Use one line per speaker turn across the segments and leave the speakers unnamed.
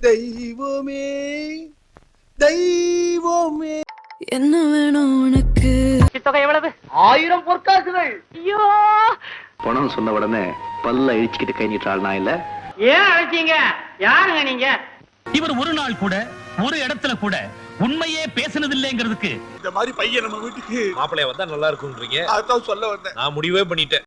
தெய்வமே தெய்வமே.
என்ன வேணும் உனக்கு?
தொகை எவ்வளவு? ஆயிரம் பொற்காசுகள். ஐயோ!
பணம் சொன்ன உடனே பல்ல இழிச்சுக்கிட்டு கை நீட்டாள் நான் இல்ல?
ஏன் அழைச்சீங்க? யாருங்க நீங்க?
இவர் ஒரு நாள் கூட ஒரு இடத்துல கூட உண்மையே பேசினதில்லைங்கிறதுக்கு.
இந்த மாதிரி பையன் நம்ம வீட்டுக்கு.
மாப்பிள்ளைய வந்தா நல்லா இருக்கும்ன்றீங்க.
அதான் சொல்ல வந்தேன்.
நான் முடிவே பண்ணிட்டேன்.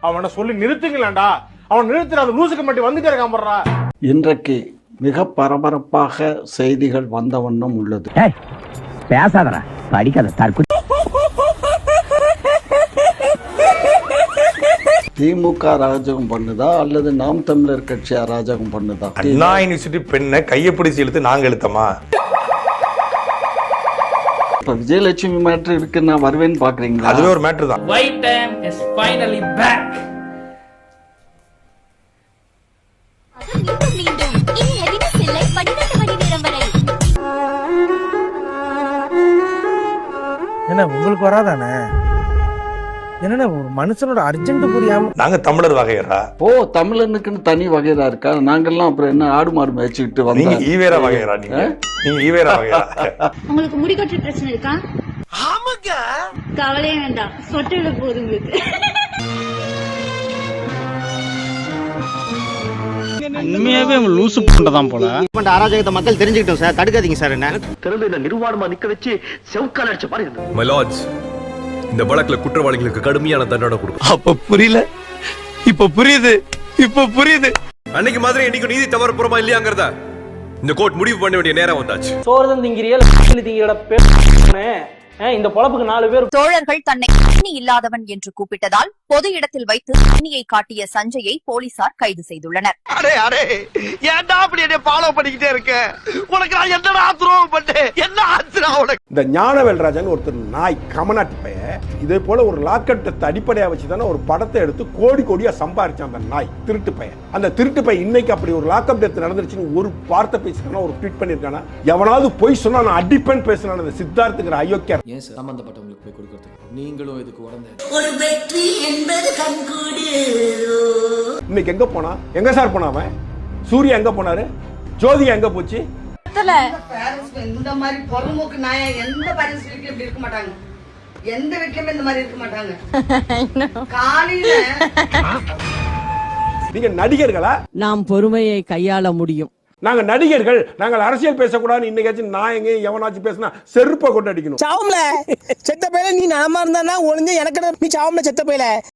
அவனை சொல்லி நிறுத்துங்களேன்டா. அவன் நிறுத்துற அந்த லூசுக்கு மட்டும் வந்துட்டே இருக்கான்
இன்றைக்கு மிக பரபரப்பாக செய்திகள் வந்த வண்ணம் உள்ளது.
பேசாதடா. படிக்காத
திமுக அராஜகம் பண்ணுதா அல்லது நாம் தமிழர் கட்சி அராஜகம் பண்ணுதா?
அண்ணா யூனிவர்சிட்டி பெண்ணை கையை பிடிச்சி இழுத்து நாங்க இழுத்தமா?
இப்ப விஜயலட்சுமி மேட்ரு இருக்கு நான் வருவேன்னு பாக்குறீங்களா?
அதுவே ஒரு மேட்ரு தான்.
என்ன உங்களுக்கு வராதானே ஒரு மனுஷனோட அர்ஜென்ட் புரியாம
நாங்க தமிழர் வகையரா?
ஓ தமிழனுக்குன்னு தனி வகைரா இருக்கா நாங்கெல்லாம் அப்புறம் என்ன ஆடு மாடு மேய்ச்சிக்கிட்டு
நீங்க
வந்தோம்
ஈவேரா வகையரா நீங்க? நீங்க ஈவேரா வகையரா?
உங்களுக்கு முடிக்கொற்று பிரச்சனை இருக்கா?
ஆமாங்க.
கவலையே வேண்டாம். சொட்டுல போதும்
உண்மையாவே லூசு பண்ணதான் போல.
அராஜகத்தை மக்கள் தெரிஞ்சுக்கிட்டோம் சார். தடுக்காதீங்க சார் என்ன?
திறந்து இந்த நிர்வாணமா நிக்க வச்சு செவுக்கால் அடிச்ச இருந்தது
மை லார்ட்ஸ் இந்த வழக்குல குற்றவாளிகளுக்கு கடுமையான தண்டனை கொடுக்கும்
அப்ப புரியல? இப்ப புரியுது? இப்ப புரியுது?
அன்னைக்கு மாதிரி இன்னைக்கு நீதி தவறு புறமா இல்லையாங்கிறத இந்த கோர்ட் முடிவு பண்ண வேண்டிய நேரம் வந்தாச்சு.
சோறுதான் திங்கிறியா திங்கிற பேர் இந்த பொழப்புக்கு நாலு பேர்
தோழர்கள் தன்னை அக்னி இல்லாதவன் என்று கூப்பிட்டதால் பொது இடத்தில் வைத்து அக்னியை காட்டிய சஞ்சயை போலீசார் கைது செய்துள்ளனர்.
ஃபாலோ பண்ணிக்கிட்டே இருக்க உனக்கு நான் என்னடா துரோகம் பண்ணேன்? என்ன ஆச்சுடா உனக்கு?
இந்த ஞானவேல்ராஜன் ஒருத்தர் நாய் கமநாட்டி பைய இதே போல ஒரு லாக்கெட்டத்தை அடிப்படையா வச்சு தானே ஒரு படத்தை எடுத்து கோடி கோடியா சம்பாரிச்சான் அந்த நாய் திருட்டு பையன். அந்த திருட்டு பையன் இன்னைக்கு அப்படி ஒரு லாக்அப் டெத் நடந்துருச்சுன்னு ஒரு வார்த்தை பேசினா ஒரு ட்வீட் பண்ணிருக்கானா எவனாவது போய் சொன்னா நான் அடிப்பேன் பேசினான் அந்த சித்தார்த்துங்கிற அயோக்கியர்
ஏன் சம்பந்தப்பட்டவங்களுக்கு போய் கொடுக்கறதுக்கு. நீங்களும் இதுக்கு உடந்த.
இன்னைக்கு எங்க போனா? எங்க சார் போனா அவன்? சூர்யா எங்க போனாரு? ஜோதிகா எங்க போச்சு?
இந்த மாதிரி பொறம்போக்கு நாய எந்த பேரண்ட்ஸ் வீட்லயும் இப்படி இருக்க மாட்டாங்க. எந்த வீட்லயுமே இந்த மாதிரி இருக்க மாட்டாங்க. காலையில
நீங்க நடிகர்களா?
நாம் பொறுமையை கையாள முடியும்.
நாங்க நடிகர்கள் நாங்கள் அரசியல் பேசக்கூடாதுன்னு இன்னைக்காச்சும் நான் எங்க எவனாச்சும் பேசினா செருப்பை கொண்டு அடிக்கணும்
சாவும்ல. செத்த பையல நீ நலமா இருந்தா ஒளிஞ்ச எனக்கு நீ சாவும்ல செத்த பையல.